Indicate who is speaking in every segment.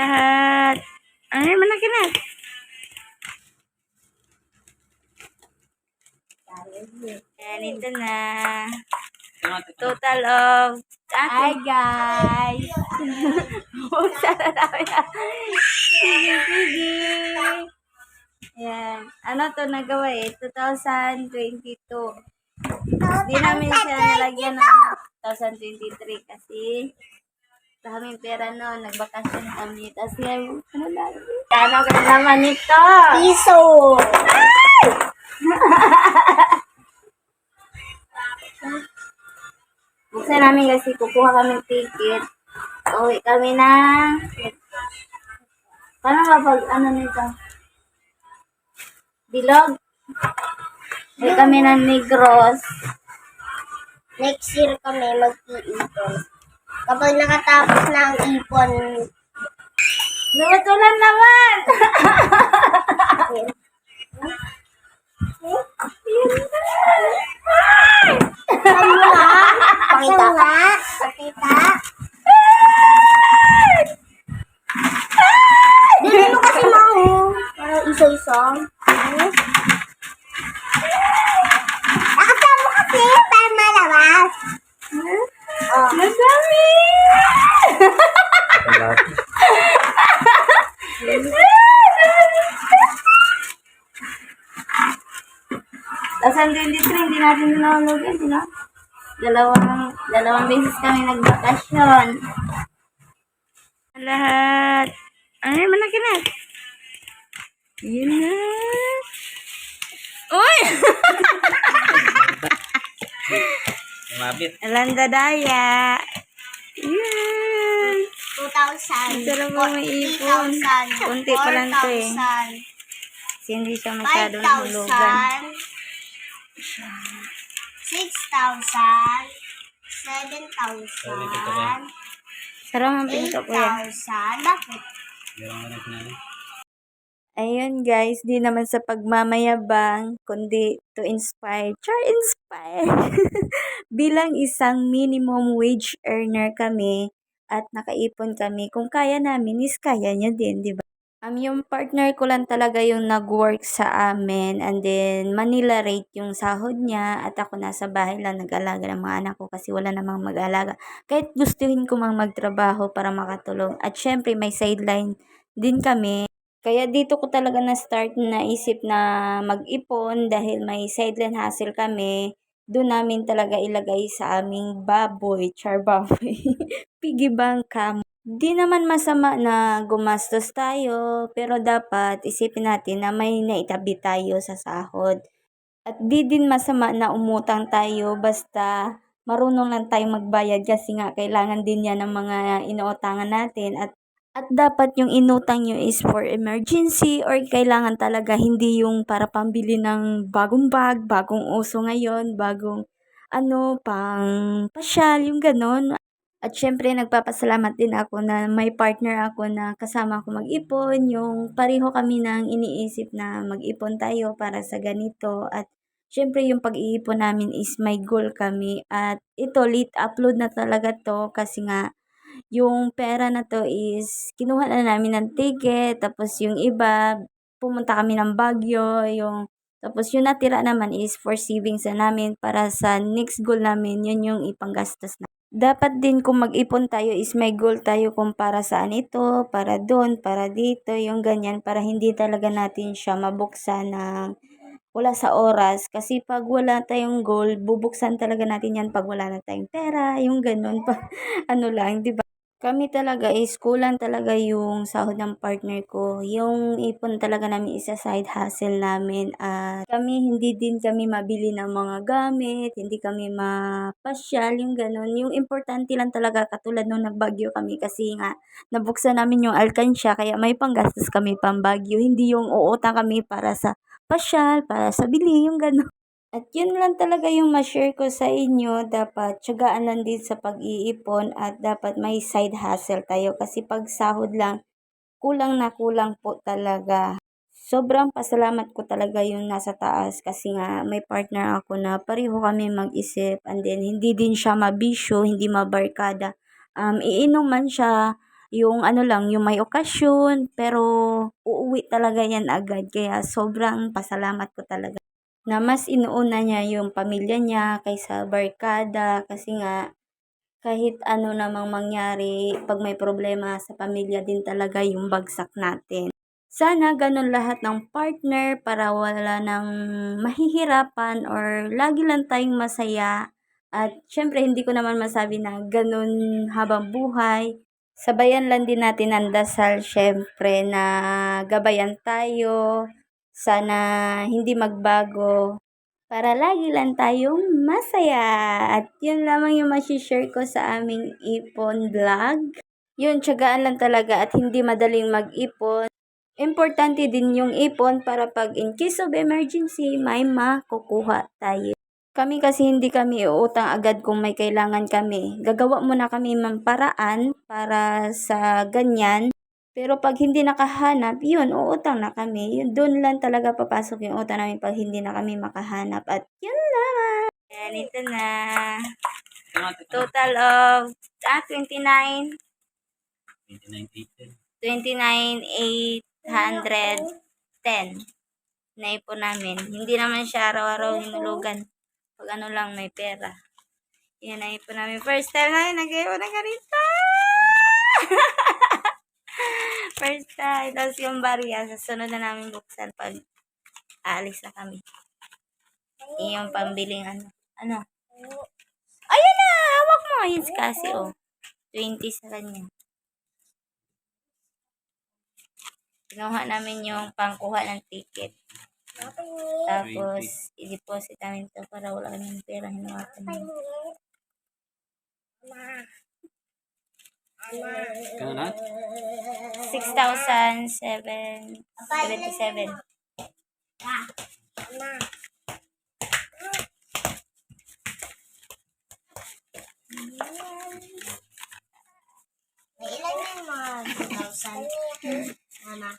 Speaker 1: lahat. Ay, malaki na. Ayan, ito na. Total of...
Speaker 2: Hi guys!
Speaker 1: Buksan na namin. Sige, sige. Ayan. Ano to nagawa eh? 2022. Hindi namin siya nalagyan ng 2023 kasi daming pera noon. Nagbakasyon kami. Tapos ngayon, ano lang? Kano ka naman ito?
Speaker 2: Piso!
Speaker 1: Buksan namin kasi kukuha kami ticket. Uwi kami na. Paano ba pag ano nito? Bilog? Uwi kami ng Negros.
Speaker 2: Next year kami mag-iipon. Kapag nakatapos na ang ipon,
Speaker 1: Lumatulan naman!
Speaker 2: Pakita. nga? Pakita. Dili mo kasi mau. Parang isa-isa. Nakasama kasi para malabas. Oh.
Speaker 1: Madami! Tasan 23, hindi nahulog yan, sino? Dalawang, dalawang beses kami nagbakasyon. Lahat. Ay, malaki na. Yun na. Uy!
Speaker 3: Lumapit.
Speaker 1: Alanda daya. Yan.
Speaker 2: 2,000.
Speaker 1: Sarap mo may ipon.
Speaker 2: 3,000.
Speaker 1: Kunti pa lang to eh.
Speaker 2: 4,000.
Speaker 1: Kasi hindi siya masyadong hulugan.
Speaker 2: 5,000. 6,000. 7,000.
Speaker 1: Sarap ang pinto ko yan.
Speaker 2: 8,000. Bakit?
Speaker 1: Ayun guys, di naman sa pagmamayabang, kundi to inspire. Char inspire! Bilang isang minimum wage earner kami at nakaipon kami, kung kaya namin is kaya niya din, di ba? Um, yung partner ko lang talaga yung nag-work sa amin and then Manila rate yung sahod niya at ako nasa bahay lang nag-alaga ng mga anak ko kasi wala namang mag-alaga. Kahit gustuhin ko mang magtrabaho para makatulong. At syempre may sideline din kami. Kaya dito ko talaga na-start na isip na mag-ipon dahil may sideline hustle kami. Doon namin talaga ilagay sa aming baboy, char baboy, piggy bank cam. Di naman masama na gumastos tayo, pero dapat isipin natin na may naitabi tayo sa sahod. At di din masama na umutang tayo basta marunong lang tayong magbayad kasi nga kailangan din yan ng mga inuutangan natin at at dapat yung inutang nyo is for emergency or kailangan talaga hindi yung para pambili ng bagong bag, bagong uso ngayon, bagong ano, pang pasyal, yung ganon. At syempre, nagpapasalamat din ako na may partner ako na kasama ko mag-ipon. Yung pareho kami nang iniisip na mag-ipon tayo para sa ganito. At syempre, yung pag-iipon namin is may goal kami. At ito, late upload na talaga to kasi nga yung pera na to is kinuha na namin ng ticket. Tapos yung iba, pumunta kami ng Baguio. Yung tapos yung natira naman is for savings na namin para sa next goal namin, yun yung ipanggastos na. Dapat din kung mag-ipon tayo is may goal tayo kung para saan ito, para doon, para dito, yung ganyan, para hindi talaga natin siya mabuksan ng wala sa oras. Kasi pag wala tayong goal, bubuksan talaga natin yan pag wala na tayong pera, yung ganun, pa, ano lang, di ba? Kami talaga is kulang talaga yung sahod ng partner ko. Yung ipon talaga namin isa side hustle namin at kami hindi din kami mabili ng mga gamit, hindi kami mapasyal, yung ganun. Yung importante lang talaga katulad nung nagbagyo kami kasi nga nabuksan namin yung alkansya kaya may panggastos kami pambagyo. Hindi yung uutang kami para sa pasyal, para sa bili, yung ganun. At yun lang talaga yung ma-share ko sa inyo. Dapat tsagaan lang din sa pag-iipon at dapat may side hustle tayo. Kasi pag sahod lang, kulang na kulang po talaga. Sobrang pasalamat ko talaga yung nasa taas kasi nga may partner ako na pareho kami mag-isip and then hindi din siya mabisyo, hindi mabarkada. Um, iinom man siya, yung ano lang, yung may okasyon, pero uuwi talaga yan agad. Kaya sobrang pasalamat ko talaga na mas inuuna niya yung pamilya niya kaysa barkada kasi nga kahit ano namang mangyari, pag may problema sa pamilya din talaga yung bagsak natin. Sana ganun lahat ng partner para wala nang mahihirapan or lagi lang tayong masaya. At syempre, hindi ko naman masabi na ganun habang buhay. Sabayan lang din natin ang dasal, syempre, na gabayan tayo. Sana hindi magbago para lagi lang tayong masaya. At yun lamang yung masishare ko sa aming ipon vlog. Yun, tiyagaan lang talaga at hindi madaling mag-ipon. Importante din yung ipon para pag in case of emergency, may makukuha tayo. Kami kasi hindi kami uutang agad kung may kailangan kami. Gagawa muna kami ng paraan para sa ganyan. Pero pag hindi nakahanap, yun, uutang na kami. Yun, doon lang talaga papasok yung utang namin pag hindi na kami makahanap. At yun lang. Yan, ito na. Total of, ah, 29.
Speaker 3: 29
Speaker 1: 29,810 naipon namin. Hindi naman siya araw-araw hinulugan. Pag ano lang, may pera. Yan, naipon namin. First time namin nag-iipon ng ganito. First time. Tapos yung barya, sa sunod na namin buksan pag aalis na kami. Yung pambiling ano. Ano? Ayun na! Hawak mo. Ayun si Cassie, oh. 20 sa kanya. Kinuha namin yung pangkuha ng ticket. Tapos, i-deposit namin to para wala kaming pera. Hinawakan namin.
Speaker 3: Kano na?
Speaker 1: 6,777.
Speaker 2: May ilan yung mga 2,000? Mama.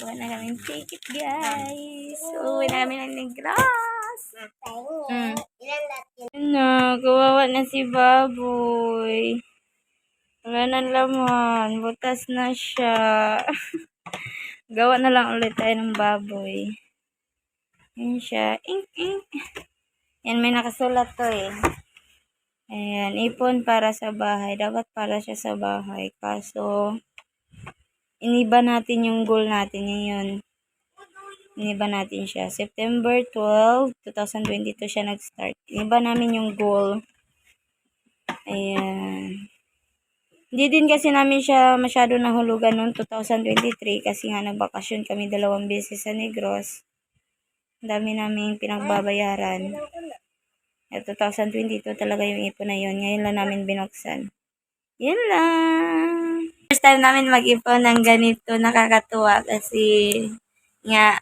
Speaker 1: Kuha na kami ticket, guys. Uwi na kami ng Negros. Mm.
Speaker 2: Ilan lahat yun?
Speaker 1: Ano, kawawa na si Baboy. Wala na laman. Butas na siya. Gawa na lang ulit tayo ng baboy. Yan siya. Ink, ink. Yan, may nakasulat to eh. Ayan, ipon para sa bahay. Dapat para siya sa bahay. Kaso, iniba natin yung goal natin ngayon. Iniba natin siya. September 12, 2022 siya nag-start. Iniba namin yung goal. Ayan. Hindi din kasi namin siya masyado nahulugan noong 2023 kasi nga nagbakasyon kami dalawang beses sa Negros. Ang dami namin pinagbabayaran. At 2022 talaga yung ipon na yun. Ngayon lang namin binuksan. Yun lang. First time namin mag-ipon ng ganito. Nakakatuwa kasi nga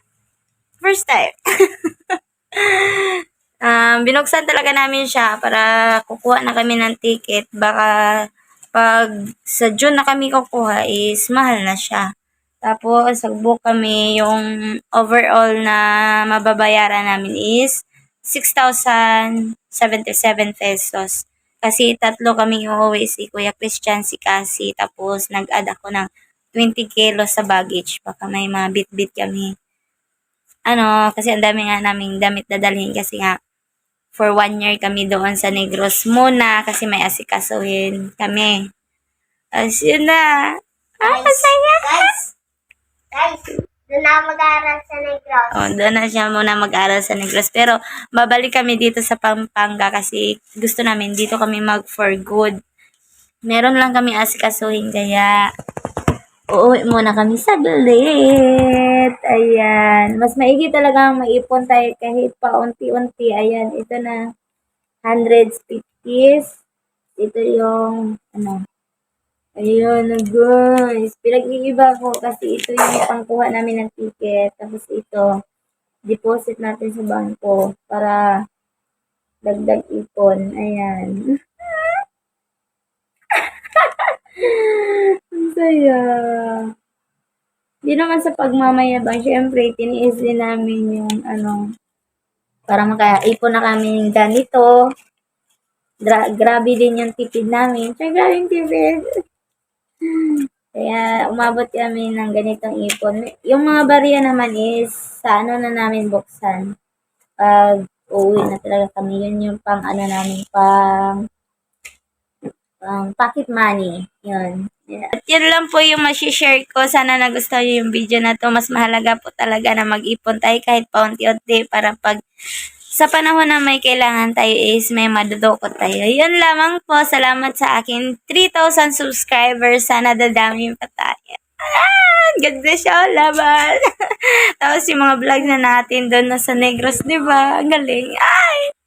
Speaker 1: first time. um, binuksan talaga namin siya para kukuha na kami ng ticket. Baka pag sa June na kami kukuha is mahal na siya. Tapos, nag-book kami yung overall na mababayaran namin is 6,077 pesos. Kasi tatlo kami uuwi si Kuya Christian, si Cassie. Tapos, nag-add ako ng 20 kilos sa baggage. Baka may mga bit-bit kami. Ano, kasi ang dami nga naming damit dadalhin kasi nga for one year kami doon sa Negros muna kasi may asikasuhin kami. As yun na. Ah, masaya.
Speaker 2: Guys! Guys! Doon na mag-aaral sa Negros.
Speaker 1: Oh, doon na siya muna mag-aral sa Negros. Pero, babalik kami dito sa Pampanga kasi gusto namin dito kami mag for good. Meron lang kami asikasuhin kaya uuwi muna kami saglit. Ayan. Mas maigi talaga maipon tayo kahit pa unti-unti. Ayan, ito na. Hundreds, fifties. Ito yung, ano, Ayun guys. Pinag-iiba ko kasi ito yung pangkuha namin ng ticket. Tapos ito, deposit natin sa bangko para dagdag ipon. Ayan. Ang saya. Di naman sa pagmamayabang, syempre, tiniis din namin yung ano, para makaipon na kami ng ganito. Gra- grabe din yung tipid namin. Kaya grabe yung tipid. Kaya umabot kami ng ganitong ipon. Yung mga barya naman is sa ano na namin buksan. Pag uuwi na talaga kami, yun yung pang ano namin, pang pang pocket money. Yun. Yeah. At yun lang po yung masishare ko. Sana nagustuhan nyo yung video na to. Mas mahalaga po talaga na mag-ipon tayo kahit paunti-unti para pag sa panahon na may kailangan tayo is may madudukot tayo. Yun lamang po. Salamat sa akin 3,000 subscribers. Sana dadami pa tayo. God bless you all, laban. Tapos yung mga vlog na natin doon na sa Negros, di ba? Ang galing. Ay!